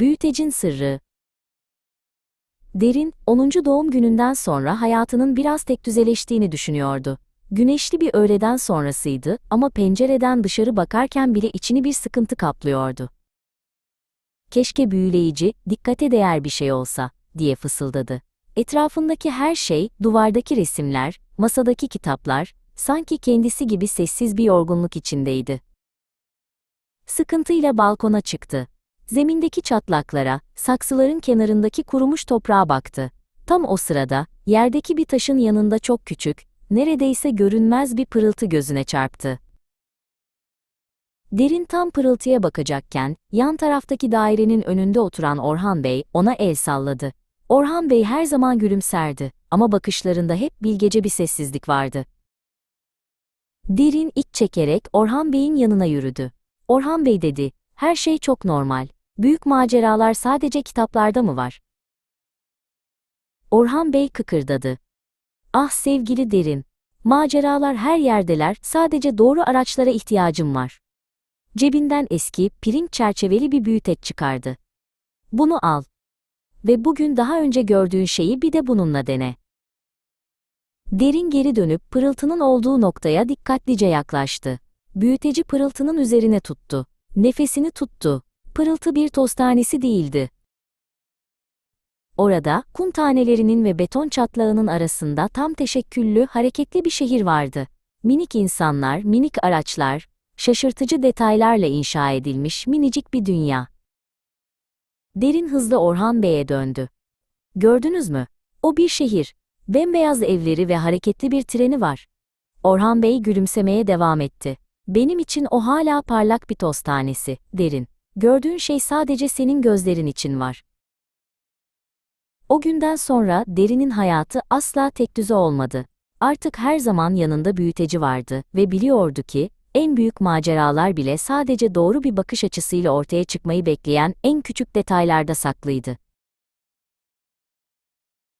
Büyütecin sırrı. Derin, 10. doğum gününden sonra hayatının biraz tekdüzeleştiğini düşünüyordu. Güneşli bir öğleden sonrasıydı ama pencereden dışarı bakarken bile içini bir sıkıntı kaplıyordu. Keşke büyüleyici, dikkate değer bir şey olsa, diye fısıldadı. Etrafındaki her şey, duvardaki resimler, masadaki kitaplar, sanki kendisi gibi sessiz bir yorgunluk içindeydi. Sıkıntıyla balkona çıktı. Zemindeki çatlaklara, saksıların kenarındaki kurumuş toprağa baktı. Tam o sırada, yerdeki bir taşın yanında çok küçük, neredeyse görünmez bir pırıltı gözüne çarptı. Derin tam pırıltıya bakacakken, yan taraftaki dairenin önünde oturan Orhan Bey ona el salladı. Orhan Bey her zaman gülümserdi ama bakışlarında hep bilgece bir sessizlik vardı. Derin iç çekerek Orhan Bey'in yanına yürüdü. Orhan Bey dedi, her şey çok normal. Büyük maceralar sadece kitaplarda mı var? Orhan Bey kıkırdadı. Ah sevgili Derin, maceralar her yerdeler, sadece doğru araçlara ihtiyacım var. Cebinden eski, pirinç çerçeveli bir büyüteç çıkardı. Bunu al. Ve bugün daha önce gördüğün şeyi bir de bununla dene. Derin geri dönüp pırıltının olduğu noktaya dikkatlice yaklaştı. Büyüteci pırıltının üzerine tuttu. Nefesini tuttu. Pırıltı bir toz tanesi değildi. Orada, kum tanelerinin ve beton çatlağının arasında tam teşekküllü, hareketli bir şehir vardı. Minik insanlar, minik araçlar, şaşırtıcı detaylarla inşa edilmiş minicik bir dünya. Derin hızla Orhan Bey'e döndü. Gördünüz mü? O bir şehir. Bembeyaz evleri ve hareketli bir treni var. Orhan Bey gülümsemeye devam etti. Benim için o hala parlak bir toz tanesi, derin. Gördüğün şey sadece senin gözlerin için var. O günden sonra Derin'in hayatı asla tekdüze olmadı. Artık her zaman yanında büyüteci vardı ve biliyordu ki, en büyük maceralar bile sadece doğru bir bakış açısıyla ortaya çıkmayı bekleyen en küçük detaylarda saklıydı.